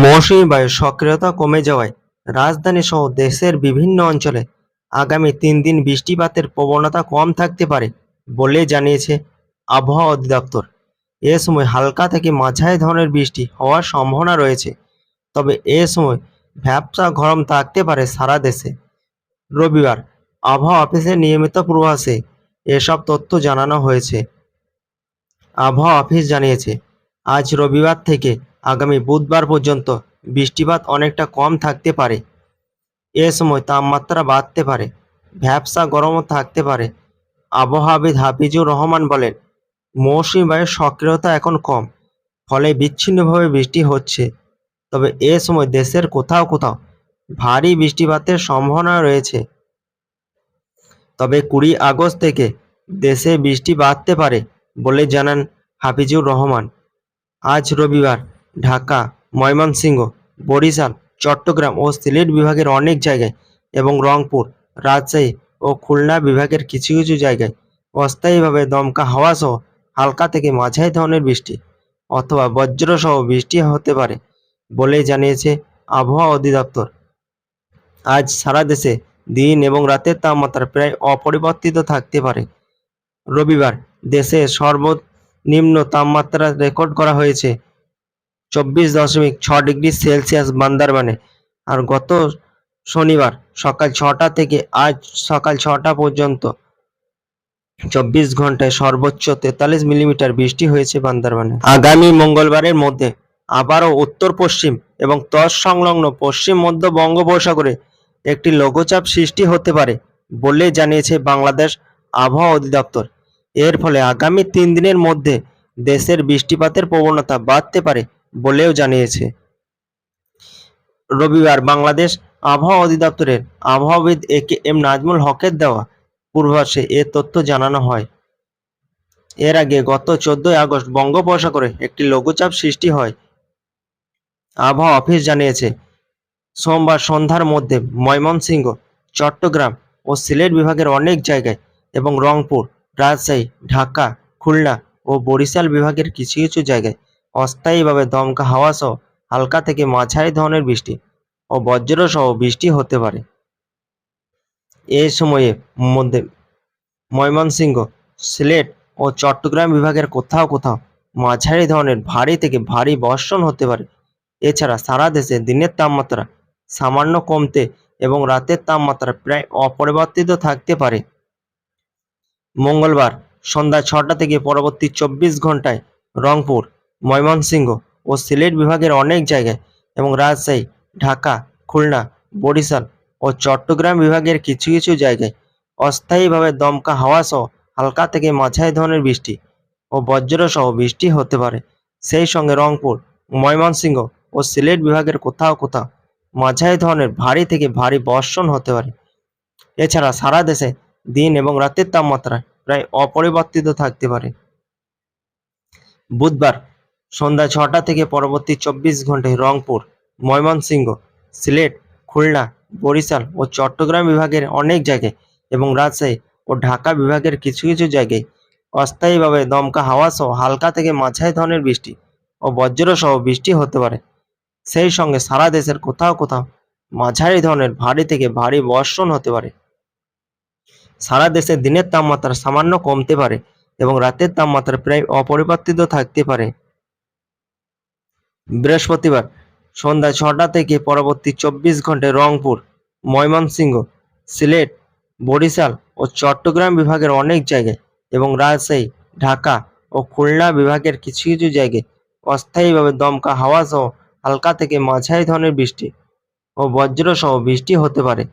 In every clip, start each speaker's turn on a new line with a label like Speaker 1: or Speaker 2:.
Speaker 1: মৌসুমী বায়ুর সক্রিয়তা কমে যাওয়ায় রাজধানী সহ দেশের বিভিন্ন অঞ্চলে আগামী তিন দিন বৃষ্টিপাতের প্রবণতা কম থাকতে পারে বলে জানিয়েছে আবহাওয়া অধিদপ্তর। এ সময় হালকা থেকে মাঝারি ধরনের বৃষ্টি হওয়ার সম্ভাবনা রয়েছে। তবে এ সময় ভ্যাবসা গরম থাকতে পারে সারা দেশে। রবিবার আবহাওয়া অফিসের নিয়মিত পূর্বাভাসে এসব তথ্য জানানো হয়েছে। আবহাওয়া অফিস জানিয়েছে, আজ রবিবার থেকে আগামী বুধবার পর্যন্ত বৃষ্টিপাত অনেকটা কম থাকতে পারে। এ সময় তাপমাত্রা বাড়তে পারে, ভ্যাবসা গরমও থাকতে পারে, আবহাওয়াবিদ হাফিজুর রহমান বলেন, মৌসুমী বায়ুর সক্রিয়তা এখন কম, ফলে বিচ্ছিন্নভাবে বৃষ্টি হচ্ছে। তবে এ সময় দেশের কোথাও কোথাও ভারী বৃষ্টিপাতের সম্ভাবনা রয়েছে। তবে কুড়ি আগস্ট থেকে দেশে বৃষ্টি বাড়তে পারে বলে জানান হাফিজুর রহমান। আজ রবিবার ঢাকা, ময়মনসিংহ, বরিশাল, চট্টগ্রাম ও সিলেট বিভাগের অনেক জায়গায় এবং রংপুর, রাজশাহী ও খুলনা বিভাগের কিছু কিছু জায়গায় অস্থায়ীভাবে দমকা হাওয়া সহ হালকা থেকে মাঝারি ধরনের বৃষ্টি অথবা বজ্রসহ বৃষ্টি হতে পারে বলে জানিয়েছে আবহাওয়া অধিদপ্তর। আজ সারা দেশে দিন এবং রাতের তাপমাত্রা প্রায় অপরিবর্তিত থাকতে পারে। রবিবার দেশে সর্বনিম্ন তাপমাত্রা রেকর্ড করা হয়েছে চব্বিশ দশমিক ছ ডিগ্রি সেলসিয়াস বান্দারবানে। আর গত শনিবার সকাল ছটা থেকে আজ সকাল ছটা পর্যন্ত চব্বিশ ঘন্টায় সর্বোচ্চ তেতাল্লিশ মিলিমিটার বৃষ্টি হয়েছে বান্দারবানে। আগামী মঙ্গলবারের মধ্যে আবারও উত্তর পশ্চিম এবং তৎ সংলগ্ন পশ্চিম মধ্য বঙ্গোপসাগরে একটি লঘুচাপ সৃষ্টি হতে পারে বলে জানিয়েছে বাংলাদেশ আবহাওয়া অধিদপ্তর। এর ফলে আগামী তিন দিনের মধ্যে দেশের বৃষ্টিপাতের প্রবণতা বাড়তে পারে বলেও জানিয়েছে। রবিবার বাংলাদেশ আবহাওয়া অধিদপ্তরের আবহাওয়াবিদ এ কে এম নাজমুল হকের দেওয়া পূর্বাভাসে এ তথ্য জানানো হয়। এর আগে গত চোদ্দই আগস্ট বঙ্গোপসাগরে একটি লঘুচাপ সৃষ্টি হয়। আবহাওয়া অফিস জানিয়েছে, সোমবার সন্ধ্যার মধ্যে ময়মনসিংহ, চট্টগ্রাম ও সিলেট বিভাগের অনেক জায়গায় এবং রংপুর, রাজশাহী, ঢাকা, খুলনা ও বরিশাল বিভাগের কিছু কিছু জায়গায় অস্থায়ীভাবে দমকা হাওয়া সহ হালকা থেকে মাঝারি ধরনের বৃষ্টি ও বজ্রসহ বৃষ্টি হতে পারে। এ সময়ে মধ্যে ময়মনসিংহ, সিলেট ও চট্টগ্রাম বিভাগের কোথাও কোথাও মাঝারি ধরনের ভারী থেকে ভারী বর্ষণ হতে পারে। এছাড়া সারা দেশে দিনের তাপমাত্রা সামান্য কমতে এবং রাতের তাপমাত্রা প্রায় অপরিবর্তিত থাকতে পারে। মঙ্গলবার সন্ধ্যা ছটা থেকে পরবর্তী চব্বিশ ঘন্টায় রংপুর ময়মনসিংহ ও সিলেট বিভাগের অনেক জায়গায় এবং রাজশাহী, ঢাকা, খুলনা, বরিশাল ও চট্টগ্রাম বিভাগের কিছু কিছু জায়গায় অস্থায়ীভাবে দমকা হাওয়া সহ হালকা থেকে মাঝারি ধরনের বৃষ্টি ও বজ্রসহ বৃষ্টি হতে পারে। সেই সঙ্গে রংপুর, ময়মনসিংহ ও সিলেট বিভাগের কোথাও কোথাও মাঝারি ধরনের ভারী থেকে ভারী বর্ষণ হতে পারে। এছাড়া সারা দেশে দিন এবং রাতের তাপমাত্রা প্রায় অপরিবর্তিত থাকতে পারে। বুধবার সন্ধ্যা ছটা থেকে পরবর্তী চব্বিশ ঘন্টায় রংপুর, ময়মনসিংহ, সিলেট, খুলনা, বরিশাল ও চট্টগ্রাম বিভাগের অনেক জায়গায় এবং রাজশাহী ও ঢাকা বিভাগের কিছু কিছু জায়গায় অস্থায়ীভাবে দমকা হাওয়া সহ হালকা থেকে মাঝারি ধরনের বৃষ্টি ও বজ্রসহ বৃষ্টি হতে পারে। সেই সঙ্গে সারা দেশের কোথাও কোথাও মাঝারি ধরনের ভারী থেকে ভারী বর্ষণ হতে পারে। সারা দেশে দিনের তাপমাত্রা সামান্য কমতে পারে এবং রাতের তাপমাত্রা প্রায় অপরিবর্তিত থাকতে পারে। বৃহস্পতিবার সন্ধ্যা ছটা থেকে পরবর্তী চব্বিশ ঘন্টায় রংপুর, ময়মনসিংহ, সিলেট, বরিশাল ও চট্টগ্রাম বিভাগের অনেক জায়গায় এবং রাজশাহী, ঢাকা ও খুলনা বিভাগের কিছু কিছু জায়গায় অস্থায়ীভাবে দমকা হাওয়া সহ হালকা থেকে মাঝারি ধরনের বৃষ্টি ও বজ্রসহ বৃষ্টি হতে পারে।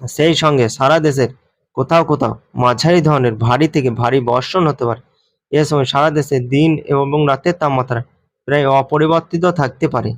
Speaker 1: সেই সঙ্গে সারা দেশের কোথাও কোথাও মাঝারি ধরনের ভারী থেকে ভারী বর্ষণ হতে পারে। এ সময় সারা দেশে দিন এবং রাতের তাপমাত্রা প্রায় অপরিবর্তিত থাকতে পারে।